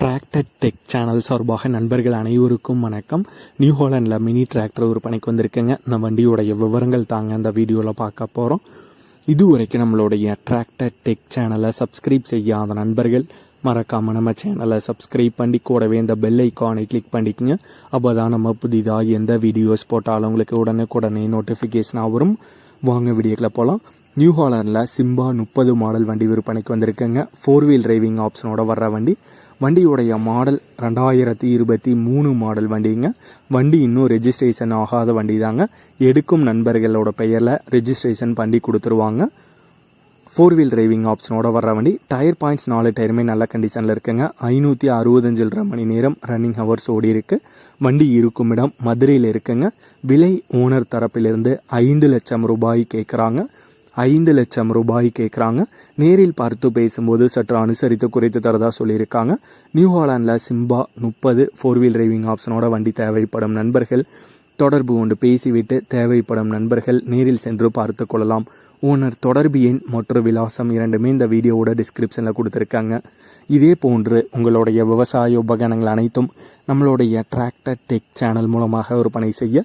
Tractor tech channel சார்பாக நண்பர்கள் அனைவருக்கும் வணக்கம். நியூ ஹாலண்டில் மினி டிராக்டர் விற்பனைக்கு வந்திருக்குங்க. இந்த வண்டியோடைய விவரங்கள் தாங்க இந்த வீடியோவில் பார்க்க போகிறோம் இதுவரைக்கும் நம்மளுடைய டிராக்டர் டெக் சேனலை சப்ஸ்கிரைப் செய்யாத நண்பர்கள் மறக்காமல் நம்ம சேனலை சப்ஸ்கிரைப் பண்ணி கூடவே இந்த பெல் ஐக்கானை கிளிக் பண்ணிக்கங்க. அப்போ தான் நம்ம புதிதாக எந்த வீடியோஸ் போட்டாலும் உங்களுக்கு உடனுக்குடனே நோட்டிஃபிகேஷனாக வரும். வாங்க வீடியோக்கில் போகலாம் நியூ ஹாலண்டில் சிம்பா முப்பது மாடல் வண்டி விற்பனைக்கு வந்திருக்குங்க. ஃபோர் வீல் டிரைவிங் ஆப்ஷனோட வர்ற வண்டி. வண்டியுடைய மாடல் ரெண்டாயிரத்தி இருபத்தி மூணு மாடல் வண்டிங்க. வண்டி இன்னும் ரெஜிஸ்ட்ரேஷன் ஆகாத வண்டி தாங்க எடுக்கும் நண்பர்களோட பெயரில் ரெஜிஸ்ட்ரேஷன் பண்ணி கொடுத்துருவாங்க. ஃபோர் வீல் டிரைவிங் ஆப்ஷனோட வர்ற வண்டி டயர் பாயிண்ட்ஸ் நாலு டயருமே நல்ல கண்டிஷனில் இருக்குங்க. ஐநூற்றி அறுபத்தஞ்சில்ற மணி நேரம் ரன்னிங் ஹவர்ஸ் ஓடி இருக்கு. வண்டி இருக்கும் இடம் மதுரையில் இருக்குங்க. விலை ஓனர் தரப்பிலிருந்து ஐந்து லட்சம் ரூபாய் கேட்குறாங்க ஐந்து லட்சம் ரூபாய் கேட்குறாங்க நேரில் பார்த்து பேசும்போது சற்று அனுசரித்து குறைத்து தரதா சொல்லியிருக்காங்க. நியூ ஹாலாண்டில் சிம்பா முப்பது ஃபோர் வீல் டிரைவிங் ஆப்ஷனோட வண்டி தேவைப்படும் நண்பர்கள். தொடர்பு கொண்டு பேசிவிட்டு தேவைப்படும் நண்பர்கள் நேரில் சென்று பார்த்து கொள்ளலாம். ஓனர் தொடர்பு எண் மற்றும் விலாசம் இரண்டுமே இந்த வீடியோவோட டிஸ்கிரிப்ஷனில் கொடுத்துருக்காங்க. இதே போன்று உங்களுடைய விவசாய உபகரணங்கள் அனைத்தும் நம்மளுடைய டிராக்டர் டெக் சேனல் மூலமாக விற்பனை செய்ய